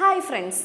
Hi friends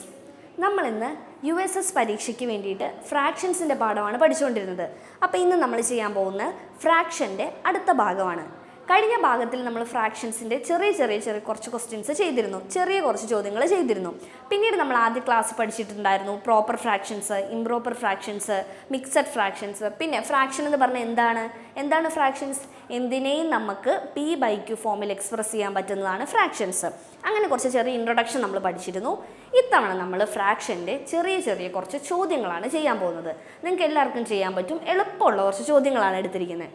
നമ്മളിന്ന് U S S പരീക്ഷയ്ക്ക് വേണ്ടിയിട്ട് ഫ്രാക്ഷൻസിന്റെ പാഠമാണ് പഠിച്ചുകൊണ്ടിരുന്നത്. അപ്പോൾ ഇന്ന് നമ്മൾ ചെയ്യാൻ പോകുന്ന ഫ്രാക്ഷന്റെ അടുത്ത ഭാഗമാണ്. കഴിഞ്ഞ ഭാഗത്തിൽ നമ്മൾ ഫ്രാക്ഷൻസിന്റെ ചെറിയ ചെറിയ ചെറിയ കുറച്ച് ക്വസ്റ്റ്യൻസ് ചെയ്തിരുന്നു. ചെറിയ കുറച്ച് ചോദ്യങ്ങൾ ചെയ്തിരുന്നു. പിന്നീട് നമ്മൾ ആദ്യ class പഠിച്ചിട്ടുണ്ടായിരുന്നു. Proper fractions improper fractions mixed fractions പിന്നെ ഫ്രാക്ഷൻ എന്ന് പറഞ്ഞാൽ എന്താണ്? എന്താണ് ഫ്രാക്ഷൻസ് എന്തിനേയും നമുക്ക് പി ബൈ ക്യു ഫോമിൽ എക്സ്പ്രസ് ചെയ്യാൻ പറ്റുന്നതാണ് ഫ്രാക്ഷൻസ് അങ്ങനെ കുറച്ച് ചെറിയ ഇൻട്രൊഡക്ഷൻ നമ്മൾ പഠിച്ചിരുന്നു. ഇത്തവണ നമ്മൾ ഫ്രാക്ഷന്റെ ചെറിയ ചെറിയ കുറച്ച് ചോദ്യങ്ങളാണ് ചെയ്യാൻ പോകുന്നത്. നിങ്ങൾക്ക് എല്ലാവർക്കും ചെയ്യാൻ പറ്റും. എളുപ്പമുള്ള കുറച്ച് ചോദ്യങ്ങളാണ് എടുത്തിരിക്കുന്നത്.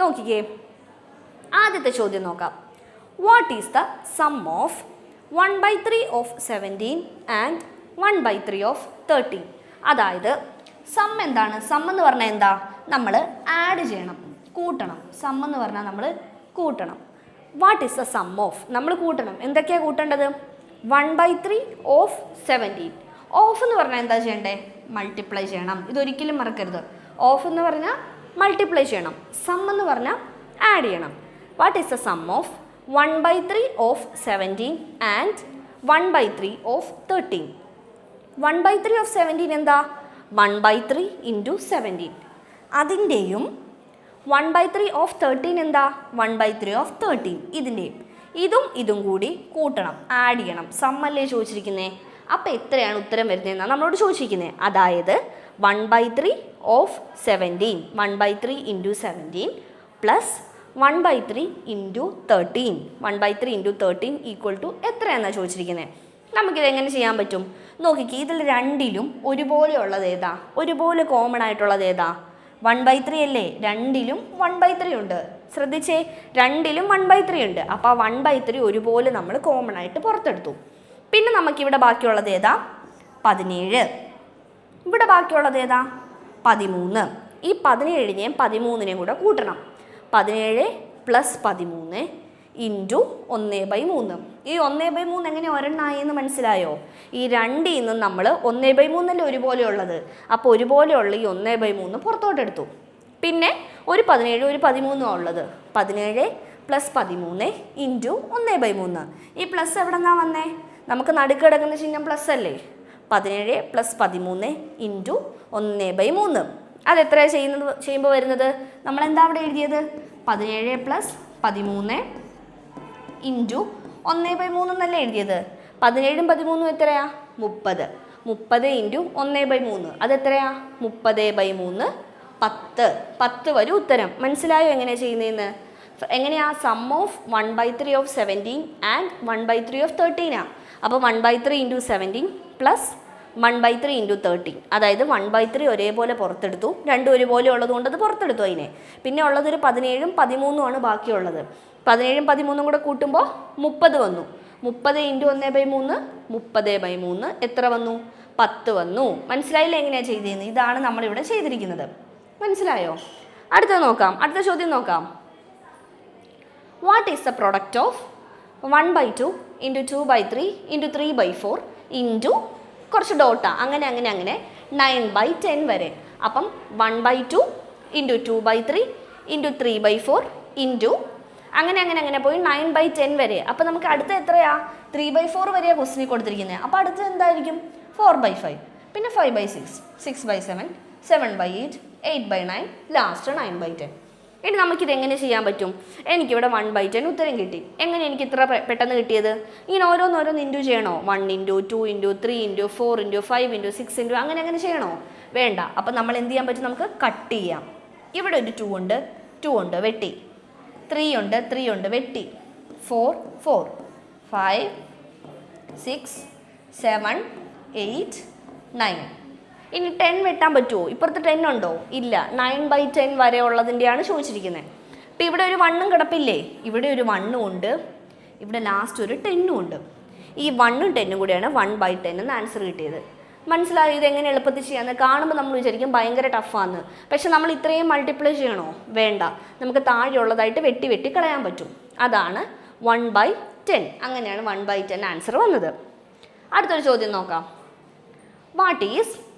നോക്കിക്കേ. ആദ്യത്തെ ചോദ്യം നോക്കാം. What is the sum of one by three of seventeen and one by three of thirteen അതായത് സം എന്താണ്? സം എന്ന് പറഞ്ഞാൽ എന്താ? നമ്മൾ ആഡ് ചെയ്യണം കൂട്ടണം. സം എന്ന് പറഞ്ഞാൽ നമ്മൾ കൂട്ടണം. What is the sum of നമ്മൾ കൂട്ടണം. എന്തൊക്കെയാണ് കൂട്ടേണ്ടത്? One by three of seventeen of എന്ന് പറഞ്ഞാൽ എന്താ ചെയ്യണ്ടേ? മൾട്ടിപ്ലൈ ചെയ്യണം. ഇതൊരിക്കലും മറക്കരുത്. ഓഫ് എന്ന് പറഞ്ഞാൽ മൾട്ടിപ്ലൈ ചെയ്യണം. സം എന്ന് പറഞ്ഞാൽ ആഡ് ചെയ്യണം. What is the sum of one by three of seventeen and one by three of thirteen one by three of seventeen എന്താ? One by three into seventeen അതിന്റെയും one by three of thirteen എന്താ? One by three of thirteen ഇതിന്റെയും ഇതും ഇതും കൂടി കൂട്ടണം. Add ചെയ്യണം. സമ്മല്ലേ ചോദിച്ചിരിക്കുന്നത് അപ്പോൾ എത്രയാണ് ഉത്തരം വരുന്നതെന്നാണ് നമ്മളോട് ചോദിച്ചിരിക്കുന്നത് അതായത് one by three of seventeen one by three into seventeen plus one by three into thirteen one by three into thirteen equal to എത്രയാണെന്നാണ് ചോദിച്ചിരിക്കുന്നത് നമുക്കിത് എങ്ങനെ ചെയ്യാൻ പറ്റും? നോക്കിക്കേ ഇതിൽ രണ്ടിലും ഒരുപോലെ ഉള്ളത് ഏതാ? ഒരുപോലെ കോമൺ ആയിട്ടുള്ളത് ഏതാ? വൺ ബൈ ത്രീ അല്ലേ? രണ്ടിലും വൺ ബൈ ത്രീ ഉണ്ട്. ശ്രദ്ധിച്ചേ രണ്ടിലും വൺ ബൈ ത്രീ ഉണ്ട്. അപ്പോൾ ആ വൺ ബൈ ത്രീ ഒരുപോലെ നമ്മൾ കോമൺ ആയിട്ട് പുറത്തെടുത്തു. പിന്നെ നമുക്കിവിടെ ബാക്കിയുള്ളത് ഏതാ? പതിനേഴ്. ഇവിടെ ബാക്കിയുള്ളത് ഏതാ? പതിമൂന്ന്. ഈ പതിനേഴിനെയും പതിമൂന്നിനെയും കൂടെ കൂട്ടണം. പതിനേഴ് പ്ലസ് പതിമൂന്ന് ഇന്റു ഒന്ന് ബൈ മൂന്ന്. ഈ ഒന്ന് ബൈ മൂന്ന് എങ്ങനെ ഒരെണ്ണായി എന്ന് മനസ്സിലായോ? ഈ രണ്ടിൽ നിന്നും നമ്മൾ ഒന്ന് ബൈ മൂന്നല്ലേ ഒരുപോലെയുള്ളത്? അപ്പോൾ ഒരുപോലെയുള്ള ഈ ഒന്ന് ബൈ മൂന്ന് പുറത്തോട്ടെടുത്തു. പിന്നെ ഒരു പതിനേഴ് ഒരു പതിമൂന്നും ഉള്ളത്. പതിനേഴ് പ്ലസ് പതിമൂന്ന് ഇന്റു ഒന്ന് ബൈ മൂന്ന്. ഈ പ്ലസ് എവിടെ നിന്നാണ് വന്നേ? നമുക്ക് നടുക്ക് കിടക്കുന്ന ചിഹ്നം പ്ലസ് അല്ലേ? പതിനേഴ് പ്ലസ് പതിമൂന്ന് ഇന്റു ഒന്ന് ബൈ മൂന്ന്. അതെത്രയാണ് ചെയ്യുന്നത് ചെയ്യുമ്പോൾ വരുന്നത്? നമ്മൾ എന്താ അവിടെ എഴുതിയത്? പതിനേഴ് പ്ലസ് പതിമൂന്ന് ഇന്റു ഒന്ന് ബൈ മൂന്നെന്നല്ലേ എഴുതിയത്? പതിനേഴും പതിമൂന്നും എത്രയാ? മുപ്പത്. മുപ്പത് ഇന്റു ഒന്ന് ബൈ മൂന്ന്. അതെത്രയാ? മുപ്പത് ബൈ മൂന്ന് പത്ത്. പത്ത് വരും ഉത്തരം. മനസ്സിലായോ എങ്ങനെ ചെയ്യുന്നതെന്ന്? എങ്ങനെയാ? Sum of one by three of seventeen and one by three of തേർട്ടീനാണ് അപ്പോൾ one by three into seventeen plus one by three into thirteen അതായത് വൺ ബൈ ത്രീ ഒരേപോലെ പുറത്തെടുത്തു. രണ്ടും ഒരുപോലെ ഉള്ളതുകൊണ്ട് അത് പുറത്തെടുത്തു അതിനെ. പിന്നെ ഉള്ളതൊരു പതിനേഴും പതിമൂന്നുമാണ് ബാക്കിയുള്ളത്. പതിനേഴും പതിമൂന്നും കൂടെ കൂട്ടുമ്പോൾ മുപ്പത് വന്നു. മുപ്പത് ഇന്റു ഒന്ന് ബൈ മൂന്ന് മുപ്പത് ബൈ മൂന്ന് എത്ര വന്നു? പത്ത് വന്നു. മനസ്സിലായില്ല എങ്ങനെയാണ് ചെയ്തിരുന്നത് ഇതാണ് നമ്മളിവിടെ ചെയ്തിരിക്കുന്നത്. മനസ്സിലായോ? അടുത്തത് നോക്കാം. അടുത്ത ചോദ്യം നോക്കാം. What is the product of one by two into two by three into three by four into കുറച്ച് ഡോട്ടാ. അങ്ങനെ അങ്ങനെ അങ്ങനെ. നയൻ ബൈ ടെൻ വരെ. അപ്പം one by two into two by three into three by four into അങ്ങനെ അങ്ങനെ അങ്ങനെ പോയി നയൻ ബൈ ടെൻ വരെ. അപ്പോൾ നമുക്ക് അടുത്ത എത്രയാ? ത്രീ ബൈ ഫോർ വരെയാണ് ക്വസ്റ്റിനിൽ കൊടുത്തിരിക്കുന്നത് അപ്പോൾ അടുത്ത് എന്തായിരിക്കും? Four by five. പിന്നെ five by six. Six by seven. Seven by eight. Eight by nine. Last nine by ten. ഇനി നമുക്കിത് എങ്ങനെ ചെയ്യാൻ പറ്റും? എനിക്കിവിടെ വൺ ബൈ ടെൻ ഉത്തരം കിട്ടി. എങ്ങനെ എനിക്ക് ഇത്ര പെട്ടെന്ന് കിട്ടിയത്? ഇങ്ങനെ ഓരോന്നോരോന്ന് ഇന്റു ചെയ്യണോ? One into two into three into four into five into six into അങ്ങനെ അങ്ങനെ ചെയ്യണോ? വേണ്ട. അപ്പം നമ്മൾ എന്ത് ചെയ്യാൻ പറ്റും? നമുക്ക് കട്ട് ചെയ്യാം. ഇവിടെ ഒരു ടു ഉണ്ട്. ടു ഉണ്ട് വെട്ടി. ത്രീ ഉണ്ട് ത്രീ ഉണ്ട് വെട്ടി. Four four five six seven eight nine ഇനി ടെൻ വെട്ടാൻ പറ്റുമോ ഇപ്പുറത്ത് ടെൻ ഉണ്ടോ? ഇല്ല. നയൻ ബൈ ടെൻ വരെ ഉള്ളതിന്റെയാണ് ചോദിച്ചിരിക്കുന്നത് അപ്പോൾ ഇവിടെ ഒരു വണ്ണും കിടപ്പില്ലേ? ഇവിടെ ഒരു വണ്ണും ഉണ്ട്. ഇവിടെ ലാസ്റ്റ് ഒരു ടെന്നും ഉണ്ട്. ഈ വണ്ണും ടെന്നും കൂടിയാണ് വൺ ബൈ ടെൻ എന്ന് ആൻസർ കിട്ടിയത്. മനസ്സിലായി? ഇത് എങ്ങനെ എളുപ്പത്തിൽ ചെയ്യാന്ന്? കാണുമ്പോൾ നമ്മൾ വിചാരിക്കും ഭയങ്കര ടഫാന്ന് പക്ഷെ നമ്മൾ ഇത്രയും മൾട്ടിപ്ലൈ ചെയ്യണോ? വേണ്ട. നമുക്ക് താഴെയുള്ളതായിട്ട് വെട്ടി വെട്ടി കളയാൻ പറ്റും. അതാണ് വൺ ബൈ ടെൻ അങ്ങനെയാണ് വൺ ബൈ ടെൻ ആൻസർ വന്നത്. അടുത്തൊരു ചോദ്യം നോക്കാം. What is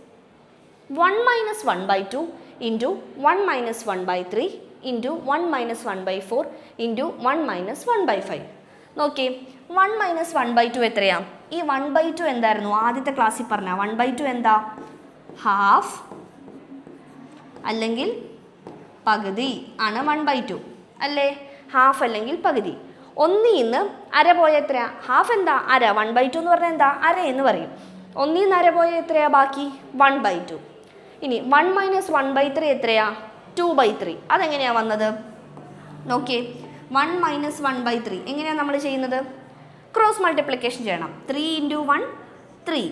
one minus one by two into one minus one by three into one minus one by four into one minus one by five നോക്കിയേ one minus one by two എത്രയാണ് ഈ one by two എന്തായിരുന്നു ആദ്യത്തെ ക്ലാസ്സിൽ പറഞ്ഞ one by two എന്താ half അല്ലെങ്കിൽ പകുതി ആണ് വൺ ബൈ ടു അല്ലേ ഹാഫ് അല്ലെങ്കിൽ പകുതി ഒന്നിൽ നിന്ന് അര പോയ എത്രയാ ഹാഫ് എന്താ അര വൺ ബൈ ടു എന്ന് പറഞ്ഞാൽ എന്താ അര എന്ന് പറയും ഒന്നിൽ നിന്ന് അര പോയ എത്രയാ ബാക്കി വൺ ബൈ ടു ഇനി one minus one by three എത്രയാ? ടു ബൈ ത്രീ അതെങ്ങനെയാ വന്നത്? നോക്കിയേ. One minus one by three എങ്ങനെയാണ് നമ്മൾ ചെയ്യുന്നത്? ക്രോസ് മൾട്ടിപ്ലിക്കേഷൻ ചെയ്യണം. Three into one three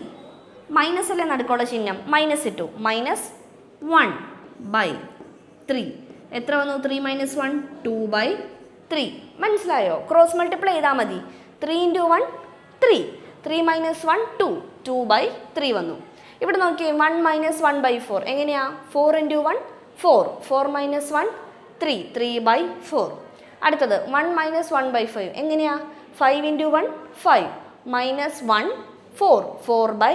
minus അല്ലേ നടുക്കുള്ള ചിഹ്നം? മൈനസ് ഇട്ടു. മൈനസ് വൺ ബൈ ത്രീ എത്ര വന്നു? Three minus one two by three മനസ്സിലായോ? ക്രോസ് മൾട്ടിപ്ലൈ ചെയ്താൽ മതി. Three into one three three minus one two two by three വന്നു. ഇവിടെ നോക്കിയേ one minus one by four എങ്ങനെയാ? Four into one four four minus one three three by four അടുത്തത് one minus one by five എങ്ങനെയാ? Five into one five minus one four four by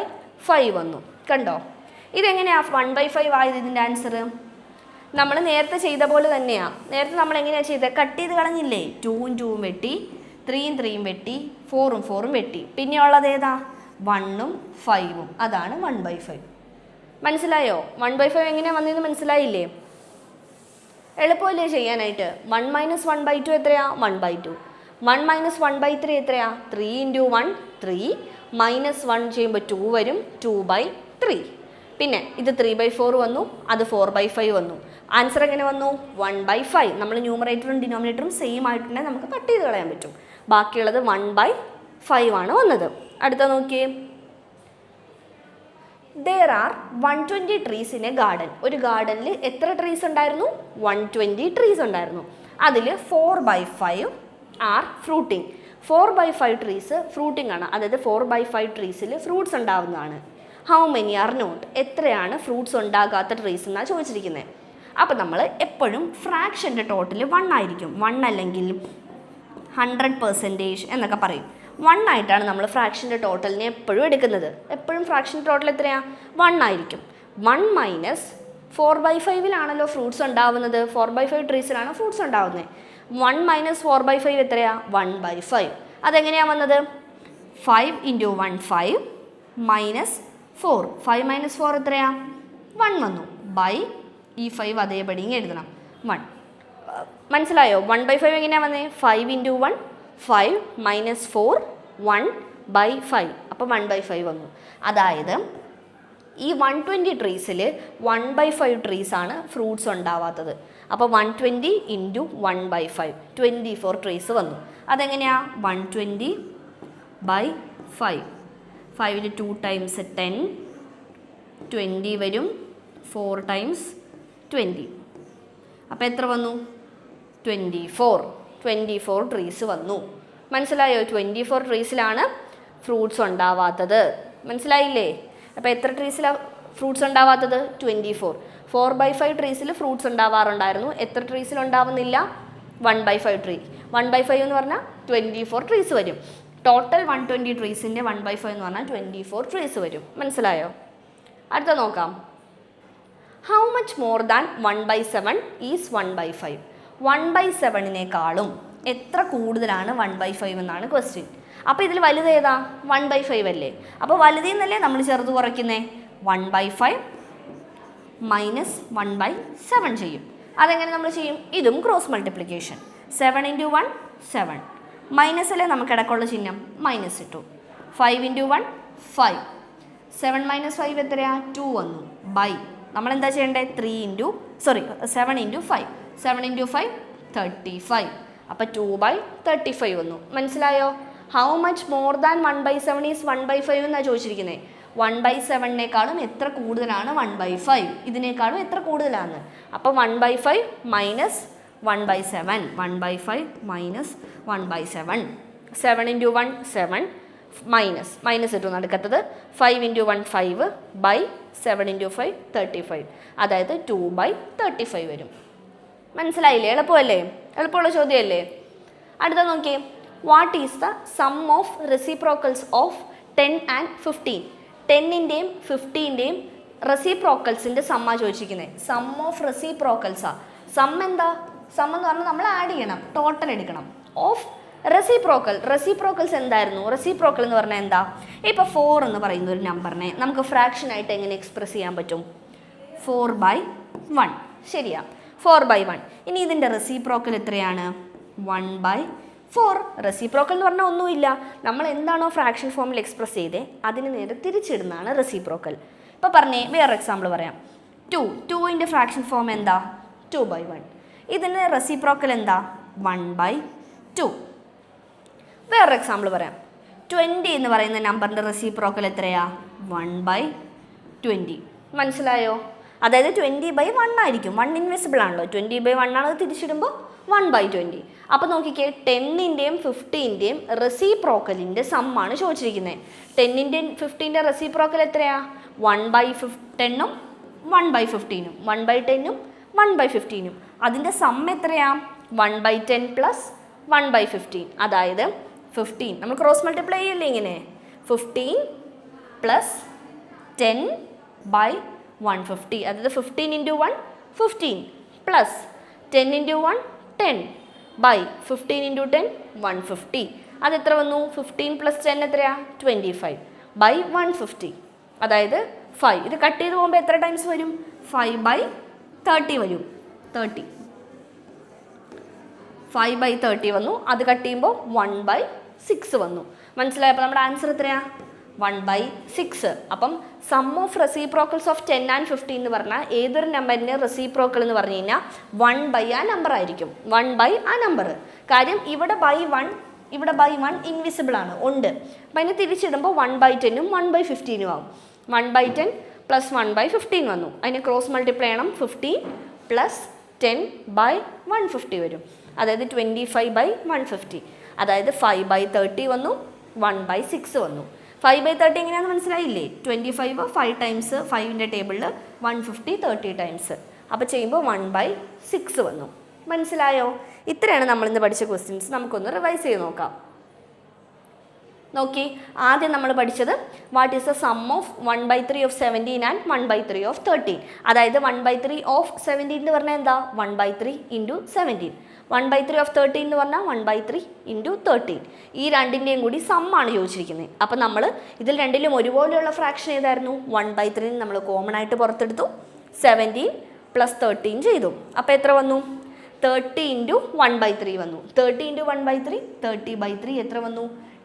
five വന്നു. കണ്ടോ? ഇതെങ്ങനെയാ? One by five ആയത് ഇതിന്റെ answer നമ്മൾ നേരത്തെ ചെയ്ത പോലെ തന്നെയാണ് നേരത്തെ നമ്മൾ എങ്ങനെയാണ് ചെയ്തത് കട്ട് ചെയ്ത് കളഞ്ഞില്ലേ? ടൂവും ടൂവും വെട്ടി ത്രീയും ത്രീയും വെട്ടി ഫോറും ഫോറും വെട്ടി. പിന്നെയുള്ളത് ഏതാ? വണ്ണും ഫൈവും അതാണ് വൺ ബൈ ഫൈവ് മനസ്സിലായോ? വൺ ബൈ ഫൈവ് എങ്ങനെയാണ് വന്നതെന്ന് മനസ്സിലായില്ലേ? എളുപ്പമല്ലേ ചെയ്യാനായിട്ട്? One minus one by two എത്രയാ? One by two one minus one by three എത്രയാ? Three into one three minus one ചെയ്യുമ്പോൾ ടു വരും. ടു ബൈ ത്രീ പിന്നെ ഇത് ത്രീ ബൈ ഫോർ വന്നു. അത് ഫോർ ബൈ ഫൈവ് വന്നു. ആൻസർ എങ്ങനെ വന്നു? വൺ ബൈ ഫൈവ് നമ്മൾ ന്യൂമറേറ്ററും ഡിനോമിനേറ്ററും സെയിം ആയിട്ടുണ്ടെങ്കിൽ നമുക്ക് കട്ട് ചെയ്ത് കളയാൻ പറ്റും. ബാക്കിയുള്ളത് വൺ ബൈ ഫൈവ് ആണ് വന്നത്. അടുത്ത നോക്കിയേ. There are one twenty trees in a garden ഒരു ഗാർഡനിൽ എത്ര ട്രീസ് ഉണ്ടായിരുന്നു? വൺ ട്വന്റി ട്രീസ് ഉണ്ടായിരുന്നു. അതിൽ four by five are fruiting four by five trees fruiting ആണ്. അതായത് ഫോർ ബൈ ഫൈവ് ട്രീസിൽ ഫ്രൂട്ട്സ് ഉണ്ടാവുന്നതാണ്. ഹൗ മെനി ആർ നോട്ട് എത്രയാണ് ഫ്രൂട്ട്സ് ഉണ്ടാകാത്ത ട്രീസ് എന്നാണ് ചോദിച്ചിരിക്കുന്നത് അപ്പോൾ നമ്മൾ എപ്പോഴും ഫ്രാക്ഷന്റെ ടോട്ടൽ വൺ ആയിരിക്കും. വൺ അല്ലെങ്കിൽ ഹൺഡ്രഡ് പെർസെന്റേജ് എന്നൊക്കെ പറയും. വൺ ആയിട്ടാണ് നമ്മൾ ഫ്രാക്ഷന്റെ ടോട്ടലിനെ എപ്പോഴും എടുക്കുന്നത്. എപ്പോഴും ഫ്രാക്ഷൻ ടോട്ടൽ എത്രയാണ് വൺ ആയിരിക്കും. വൺ മൈനസ് ഫോർ ബൈ ഫൈവിലാണല്ലോ ഫ്രൂട്ട്സ് ഉണ്ടാവുന്നത്. ഫോർ ബൈ ഫൈവ് ട്രീസിലാണ് ഫ്രൂട്ട്സ് ഉണ്ടാവുന്നത്. One minus four by five എത്രയാണ് വൺ ബൈ ഫൈവ് അതെങ്ങനെയാണ് വന്നത്? Five into one five minus four five minus four എത്രയാണ് വൺ വന്നു. ബൈ ഈ ഫൈവ് അതേപടി എഴുതണം. വൺ മനസ്സിലായോ? വൺ ബൈ ഫൈവ് എങ്ങനെയാണ് വന്നത് five into one five minus four one by five അപ്പോൾ വൺ ബൈ ഫൈവ് വന്നു. അതായത് ഈ വൺ ട്വന്റി ട്രീസിൽ വൺ ബൈ ഫൈവ് ട്രീസാണ് ഫ്രൂട്ട്സ് ഉണ്ടാവാത്തത്. അപ്പോൾ one twenty into one by five twenty four trees വന്നു അതെങ്ങനെയാണ് വൺ ട്വന്റി ബൈ ഫൈവ് ഫൈവിൽ ടു ടൈംസ് ടെൻ ട്വന്റി വരും ഫോർ ടൈംസ് ട്വന്റി അപ്പോൾ എത്ര വന്നു? Twenty four twenty four trees വന്നു. മനസ്സിലായോ? ട്വന്റി ഫോർ ട്രീസിലാണ് ഫ്രൂട്ട്സ് ഉണ്ടാവാത്തത്. മനസ്സിലായില്ലേ? അപ്പോൾ എത്ര ട്രീസിലാണ് fruits ഉണ്ടാവാത്തത്? Twenty four four by five ട്രീസിൽ fruits ഉണ്ടാവാറുണ്ടായിരുന്നു. എത്ര ട്രീസിൽ ഉണ്ടാവുന്നില്ല? One by five tree one by five എന്ന് പറഞ്ഞാൽ ട്വന്റി ഫോർ ട്രീസ് വരും ടോട്ടൽ വൺ ട്വന്റി ട്രീസിന്റെ വൺ ബൈ ഫൈവ് എന്ന് പറഞ്ഞാൽ ട്വന്റി ഫോർ ട്രീസ് വരും. മനസ്സിലായോ? അടുത്ത നോക്കാം. How much more than one by seven is one by five one by സെവനിനേക്കാളും എത്ര കൂടുതലാണ് വൺ ബൈ ഫൈവ് എന്നാണ് ക്വസ്റ്റ്യൻ അപ്പോൾ ഇതിൽ വലുത് ഏതാ? വൺ ബൈ ഫൈവ് അല്ലേ? അപ്പോൾ വലുതിൽ നിന്നല്ലേ നമ്മൾ ചെറുത് കുറയ്ക്കുന്നേ? One by five minus one by seven ചെയ്യും. അതെങ്ങനെ നമ്മൾ ചെയ്യും? ഇതും cross multiplication seven into one seven minus അല്ലേ നമുക്ക് ഇടയ്ക്കുള്ള ചിഹ്നം? മൈനസ് ഇട്ടു. Five into one five seven minus five എത്രയാണ് ടു വന്നു. ബൈ നമ്മൾ എന്താ ചെയ്യേണ്ടത് three into sorry seven into five seven into five thirty five അപ്പോൾ ടു ബൈ തേർട്ടി ഫൈവ് വന്നു. മനസ്സിലായോ? How much more than one by seven is one by five എന്നാണ് ചോദിച്ചിരിക്കുന്നത് വൺ ബൈ സെവനേക്കാളും എത്ര കൂടുതലാണ് വൺ ബൈ ഫൈവ് ഇതിനേക്കാളും എത്ര കൂടുതലാണ്? അപ്പോൾ one by five minus one by seven one by five minus one by seven seven into one seven minus minus ഇട്ടു നടക്കത്തത്? Five into one five by seven into five thirty five അതായത് two by thirty five വരും. മനസ്സിലായില്ലേ? എളുപ്പമല്ലേ? എളുപ്പമുള്ള ചോദ്യമല്ലേ? അടുത്ത നോക്കിയേ what is the sum of reciprocals of ten and fifteen ടെന്നിന്റെയും ഫിഫ്റ്റീന്റെയും റെസിപ്രോക്കൽസിന്റെ സമ്മാ ചോദിച്ചിരിക്കുന്നത് സം ഓഫ് റെസിപ്രോക്കൽസാ സം എന്താ? സം എന്ന് പറഞ്ഞാൽ നമ്മൾ ആഡ് ചെയ്യണം. ടോട്ടൽ എടുക്കണം. ഓഫ് റെസിപ്രോക്കൽ റെസിപ്രോക്കൽസ് എന്തായിരുന്നു? റെസിപ്രോക്കൽ എന്ന് പറഞ്ഞാൽ എന്താ? ഇപ്പോൾ ഫോർ എന്ന് പറയുന്ന ഒരു നമ്പറിനെ നമുക്ക് ഫ്രാക്ഷനായിട്ട് എങ്ങനെ എക്സ്പ്രസ് ചെയ്യാൻ പറ്റും? ഫോർ ബൈ വൺ ശരിയാ. ഫോർ ബൈ വൺ ഇനി ഇതിന്റെ റെസിപ്രോക്കൽ എത്രയാണ്? വൺ ബൈ ഫോർ റെസിപ്രോക്കൽ എന്ന് പറഞ്ഞാൽ ഒന്നുമില്ല. നമ്മൾ എന്താണോ ഫ്രാക്ഷൻ ഫോമിൽ എക്സ്പ്രസ് ചെയ്തേ അതിന് നേരെ തിരിച്ചിടുന്നതാണ് റെസിപ്രോക്കൽ ഇപ്പോൾ പറഞ്ഞേ വേറെ എക്സാമ്പിൾ പറയാം. ടു ടുവിന്റെ ഫ്രാക്ഷൻ ഫോം എന്താ? ടു ബൈ വൺ ഇതിന്റെ റെസിപ്രോക്കൽ എന്താ? വൺ ബൈ ടു വേറൊരു എക്സാമ്പിൾ പറയാം. ട്വന്റി എന്ന് പറയുന്ന നമ്പറിന്റെ റെസിപ്രോക്കൽ എത്രയാ? വൺ ബൈ ട്വന്റി മനസ്സിലായോ? അതായത് ട്വന്റി ബൈ വൺ ആയിരിക്കും. വൺ ഇൻവെസിബിൾ ആണല്ലോ. ട്വന്റി ബൈ വൺ ആണ് തിരിച്ചിടുമ്പോൾ വൺ ബൈ ട്വന്റി അപ്പോൾ നോക്കിക്കേ ടെന്നിന്റെയും ഫിഫ്റ്റീന്റെയും റെസിപ്രോക്കലിന്റെ സമ്മാണ് ചോദിച്ചിരിക്കുന്നത് ടെന്നിന്റെയും ഫിഫ്റ്റീന്റെ റെസിപ്രോക്കൽ എത്രയാ? വൺ ബൈ ഫിഫ് ടെണ്ണും വൺ ബൈ ഫിഫ്റ്റീനും വൺ ബൈ ടെന്നും വൺ ബൈ ഫിഫ്റ്റീനും അതിന്റെ സം എത്രയാ? One by ten plus one by fifteen അതായത് ഫിഫ്റ്റീൻ നമ്മൾ ക്രോസ് മൾട്ടിപ്ലൈ ചെയ്യില്ലേ ഇങ്ങനെ? Fifteen plus ten by one fifty അതായത് fifteen into one fifteen plus ten into one ten by fifteen into ten one fifty അത് എത്ര വന്നു? Fifteen plus ten എത്രയാണ് twenty five by one fifty അതായത് five ഇത് cut ചെയ്ത് പോകുമ്പോൾ എത്ര ടൈംസ് വരും? ഫൈവ് ബൈ തേർട്ടി വരും. തേർട്ടി ഫൈവ് ബൈ തേർട്ടി വന്നു. അത് കട്ട് ചെയ്യുമ്പോൾ വൺ ബൈ സിക്സ് വന്നു. മനസ്സിലായപ്പോൾ നമ്മുടെ ആൻസർ എത്രയാ? വൺ ബൈ സിക്സ് അപ്പം sum of reciprocals of ten and fifteen എന്ന് പറഞ്ഞാൽ ഏതൊരു നമ്പറിന്റെ റെസിപ്രോക്കൽ എന്ന് പറഞ്ഞു കഴിഞ്ഞാൽ വൺ ബൈ ആ നമ്പർ ആയിരിക്കും. വൺ ബൈ ആ നമ്പർ കാര്യം ഇവിടെ ബൈ വൺ ഇവിടെ ബൈ വൺ ഇൻവിസിബിൾ ആണ്. ഉണ്ട്. അപ്പം അതിനെ തിരിച്ചിടുമ്പോൾ വൺ ബൈ ടെന്നും വൺ ബൈ ഫിഫ്റ്റീനും ആവും. One by ten plus one by fifteen വന്നു. അതിനെ ക്രോസ് മൾട്ടിപ്ലൈ ചെയ്യണം. Fifteen plus ten by one fifty വരും. അതായത് twenty five by one fifty അതായത് ഫൈവ് ബൈ തേർട്ടി വന്നു. വൺ ബൈ സിക്സ് വന്നു. ഫൈവ് ബൈ തേർട്ടി എങ്ങനെയാണെന്ന് മനസ്സിലായില്ലേ? ട്വന്റി ഫൈവ് ഫൈവ് ടൈംസ് ഫൈവിന്റെ ടേബിളിൽ വൺ ഫിഫ്റ്റി തേർട്ടി ടൈംസ് അപ്പോൾ ചെയ്യുമ്പോൾ വൺ ബൈ സിക്സ് വന്നു. മനസ്സിലായോ? ഇത്രയാണ് നമ്മളിന്ന് പഠിച്ച ക്വസ്റ്റ്യൻസ് നമുക്കൊന്ന് റിവൈസ് ചെയ്ത് നോക്കാം. നോക്കി. ആദ്യം നമ്മൾ പഠിച്ചത് what is the sum of one by three of seventeen and one by three of thirteen അതായത് one by three of seventeen എന്ന് പറഞ്ഞാൽ എന്താ? One by three into seventeen one by three of thirteen എന്ന് പറഞ്ഞാൽ one by three into thirteen ഈ രണ്ടിന്റെയും കൂടി സമ്മാണ് ചോദിച്ചിരിക്കുന്നത് അപ്പം നമ്മൾ ഇതിൽ രണ്ടിലും ഒരുപോലെയുള്ള ഫ്രാക്ഷൻ ഏതായിരുന്നു? വൺ ബൈ ത്രീ നമ്മൾ കോമൺ ആയിട്ട് പുറത്തെടുത്തു. സെവന്റീൻ പ്ലസ് തേർട്ടീൻ ചെയ്തു. അപ്പോൾ എത്ര വന്നു? Thirty into one by three വന്നു. Thirty into one by three thirty by three എത്ര വന്നു?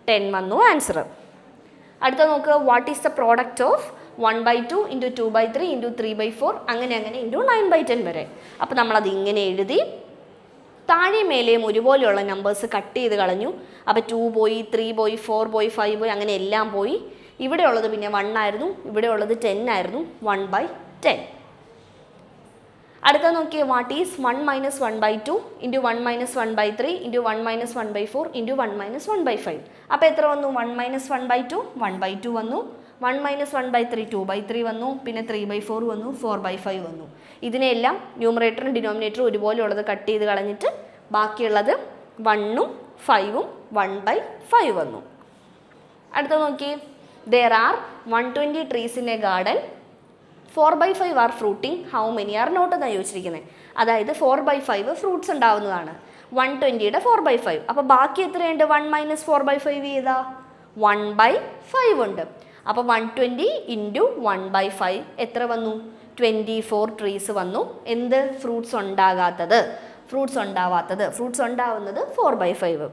ടെൻ വന്നു ആൻസർ അടുത്ത നോക്കുക what is the product of one by two into two by three into three by four അങ്ങനെ അങ്ങനെ into nine by ten വരെ. അപ്പോൾ നമ്മളത് ഇങ്ങനെ എഴുതി താഴെ മേലെയും ഒരുപോലെയുള്ള നമ്പേഴ്സ് കട്ട് ചെയ്ത് കളഞ്ഞു. അപ്പോൾ ടു പോയി ത്രീ പോയി ഫോർ പോയി ഫൈവ് പോയി അങ്ങനെ എല്ലാം പോയി. ഇവിടെയുള്ളത് പിന്നെ വൺ ആയിരുന്നു. ഇവിടെയുള്ളത് ടെൻ ആയിരുന്നു. വൺ ബൈ ടെൻ അടുത്ത നോക്കിയേ what is one minus one by two into one minus one by three into one minus one by four into one minus one by five അപ്പോൾ എത്ര വന്നു? One minus one by two one by two വന്നു. One minus one by three two by three വന്നു പിന്നെ three by four വന്നു four by five വന്നു. ഇതിനെല്ലാം ന്യൂമറേറ്ററും ഡിനോമിനേറ്ററും ഒരുപോലെയുള്ളത് cut ചെയ്ത് കളഞ്ഞിട്ട് ബാക്കിയുള്ളത് വണ്ണും ഫൈവും വൺ ബൈ ഫൈവ് വന്നു. അടുത്ത നോക്കി there are one twenty trees in a garden four by five are fruiting how many are not എന്നാണ് ചോദിച്ചിരിക്കുന്നത്? അതായത് ഫോർ ബൈ ഫൈവ് ഫ്രൂട്ട്സ് ഉണ്ടാവുന്നതാണ്. വൺ ട്വന്റിയുടെ ഫോർ ബൈ ഫൈവ് അപ്പോൾ ബാക്കി എത്രയുണ്ട്? One minus four by five ചെയ്താൽ വൺ ബൈ ഫൈവ് ഉണ്ട്. അപ്പോൾ one twenty into one by five എത്ര വന്നു? ട്വന്റി ഫോർ ട്രീസ് വന്നു. എന്ത്? ഫ്രൂട്ട്സ് ഉണ്ടാകാത്തത്. ഫ്രൂട്ട്സ് ഉണ്ടാവാത്തത്. ഫ്രൂട്ട്സ് ഉണ്ടാവുന്നത് ഫോർ ബൈ ഫൈവ്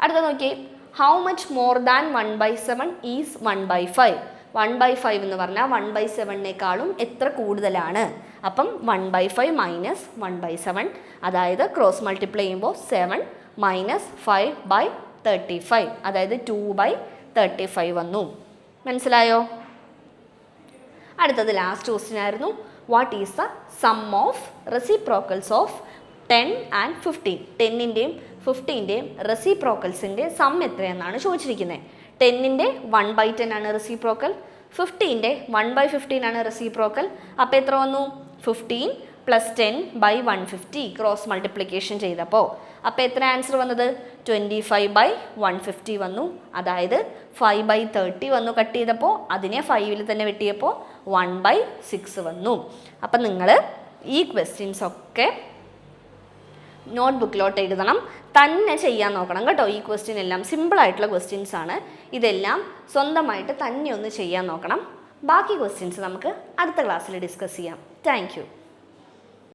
അടുത്ത നോക്കി how much more than one by seven is one by five one by five എന്ന് പറഞ്ഞാൽ വൺ ബൈ സെവനേക്കാളും എത്ര കൂടുതലാണ്? അപ്പം one by five minus one by seven അതായത് ക്രോസ് മൾട്ടിപ്ലൈ ചെയ്യുമ്പോൾ seven minus five by thirty five അതായത് two by thirty five വന്നു. മനസ്സിലായോ? അടുത്തത് ലാസ്റ്റ് ക്വസ്റ്റ്യൻ ആയിരുന്നു. What is the sum of reciprocals of ten and fifteen ടെന്നിന്റെയും ഫിഫ്റ്റീന്റെയും റെസിപ്രോക്കൽസിന്റെ sum എത്രയെന്നാണ് ചോദിച്ചിരിക്കുന്നത് ടെന്നിന്റെ വൺ ബൈ ടെൻ ആണ് റെസിപ്രോക്കൽ ഫിഫ്റ്റീന്റെ വൺ ബൈ ഫിഫ്റ്റീൻ ആണ് റെസിപ്രോക്കൽ അപ്പോൾ എത്ര വന്നു? Fifteen plus ten by one fifty cross multiplication ചെയ്തപ്പോൾ അപ്പോൾ എത്ര ആൻസർ വന്നത്? Twenty five by one fifty വന്നു. അതായത് ഫൈവ് ബൈ തേർട്ടി വന്നു കട്ട് ചെയ്തപ്പോൾ അതിനെ ഫൈവിൽ തന്നെ വെട്ടിയപ്പോൾ വൺ ബൈ സിക്സ് വന്നു. അപ്പം നിങ്ങൾ ഈ ക്വസ്റ്റ്യൻസ് ഒക്കെ നോട്ട്ബുക്കിലോട്ട് എഴുതണം. തന്നെ ചെയ്യാൻ നോക്കണം കേട്ടോ. ഈ ക്വസ്റ്റ്യൻ എല്ലാം സിമ്പിളായിട്ടുള്ള ക്വസ്റ്റ്യൻസ് ആണ്. ഇതെല്ലാം സ്വന്തമായിട്ട് തന്നെ ഒന്ന് ചെയ്യാൻ നോക്കണം. ബാക്കി ക്വസ്റ്റ്യൻസ് നമുക്ക് അടുത്ത ക്ലാസ്സിൽ ഡിസ്കസ് ചെയ്യാം. താങ്ക്